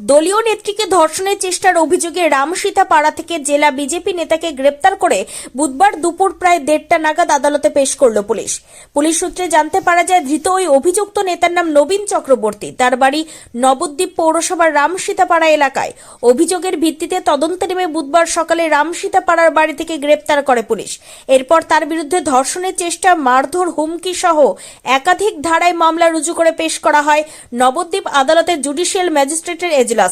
দলীয় নেত্রীকে ধর্ষণের চেষ্টার অভিযোগে রামসীতা পাড়া থেকে জেলা বিজেপি নেতাকে গ্রেপ্তার করে বুধবার দুপুর প্রায় দেড়টা নাগাদ আদালতে পেশ করল পুলিশ। পুলিশ সূত্রে জানতে পারা যায়, ধৃত ওই অভিযুক্ত নেতার নাম নবীন চক্রবর্তী। তার বাড়ি নবদ্বীপ পৌরসভার রামসীতাপাড়া এলাকায়। অভিযোগের ভিত্তিতে তদন্তে নেমে বুধবার সকালে রামসীতাপাড়ার বাড়ি থেকে গ্রেপ্তার করে পুলিশ। এরপর তার বিরুদ্ধে ধর্ষণের চেষ্টা, মারধর, হুমকি সহ একাধিক ধারায় মামলা রুজু করে পেশ করা হয়। নবদ্বীপ আদালতের জুডিশিয়াল ম্যাজিস্ট্রেটের de la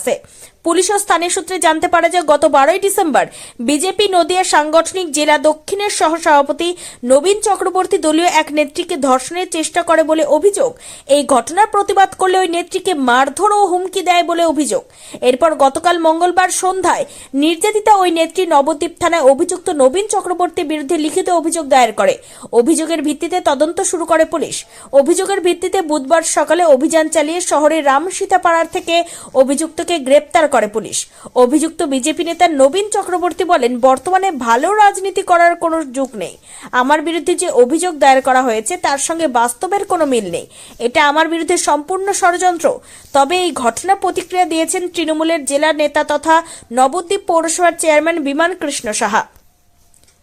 পুলিশ ও স্থানীয় সূত্রে জানতে পারা যায়, গত বারোই ডিসেম্বর বিজেপি নদিয়া সাংগঠনিক জেলা দক্ষিণের সহ সভাপতি নবীন চক্রবর্তী দলীয় এক নেত্রীকে ধর্ষণের চেষ্টা করে বলে অভিযোগ। এই ঘটনার প্রতিবাদ করলে ওই নেত্রীকে মারধর ও হুমকি দেয় বলে অভিযোগ। এরপর গতকাল মঙ্গলবার সন্ধ্যায় নির্যাতিতা ওই নেত্রী নবদ্বীপ থানায় অভিযুক্ত নবীন চক্রবর্তীর বিরুদ্ধে লিখিত অভিযোগ দায়ের করে। অভিযোগের ভিত্তিতে তদন্ত শুরু করে পুলিশ। অভিযোগের ভিত্তিতে বুধবার সকালে অভিযান চালিয়ে শহরের রামসীতাপাড়ার থেকে অভিযুক্তকে গ্রেপ্তার করে পুলিশ। অভিযুক্ত বিজেপি নেতা নবীন চক্রবর্তী বলেন, বর্তমানে ভালো রাজনীতি করার কোনো যুগ নেই। আমার বিরুদ্ধে যে অভিযোগ দায়ের করা হয়েছে, তার সঙ্গে বাস্তবের কোনো মিল নেই। এটা আমার বিরুদ্ধে সম্পূর্ণ ষড়যন্ত্র। তবে এই ঘটনা প্রতিক্রিয়া দিয়েছেন তৃণমূলের জেলা নেতা তথা নবদ্বীপ পৌরসভার চেয়ারম্যান বিমান কৃষ্ণ সাহা।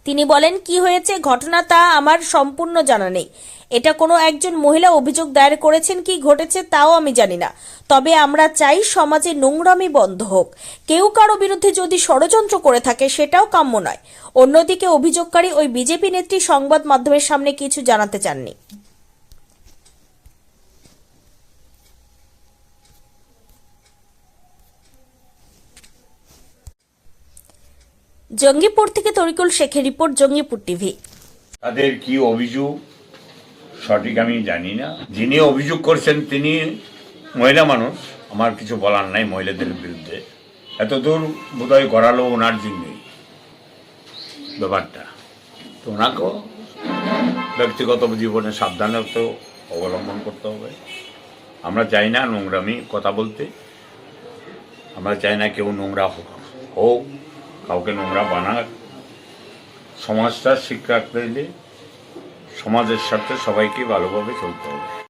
তিনি বলেন, কি হয়েছে? ঘটনা তা আমার সম্পূর্ণ জানা নেই। এটা কোনো একজন মহিলা অভিযোগ দায়ের করেছেন কি ঘটেছে তাও আমি জানি না। তবে আমরা চাই সমাজে নোংরামি বন্ধ হোক। কেউ কারও বিরুদ্ধে যদি ষড়যন্ত্র করে থাকে, সেটাও কাম্য নয়। অন্যদিকে অভিযোগকারী ওই বিজেপি নেত্রী সংবাদ মাধ্যমের সামনে কিছু জানাতে চাননি। জঙ্গিপুর থেকে তরিকুল শেখের রিপোর্ট, জঙ্গিপুর টিভি। তাদের কি অভিযোগ? সঠিক আমি জানি না। যিনি অভিযোগ করছেন তিনি মহিলা মানুষ। আমার কিছু বলার নাই মহিলাদের বিরুদ্ধে। এত দূর বোধহয় গড়ালো ওনার জন্যই ব্যাপারটা। তো ওনাকেও ব্যক্তিগত জীবনে সাবধানতা অবলম্বন করতে হবে। আমরা চাই না নোংরামি, কথা বলতে। আমরা চাই না কেউ নোংরা হোক। হোক। কাউকে নোংরা বানাক সমাজটা শিক্ষা পেলে সমাজের সাথে সবাইকে ভালোভাবে চলতে হবে।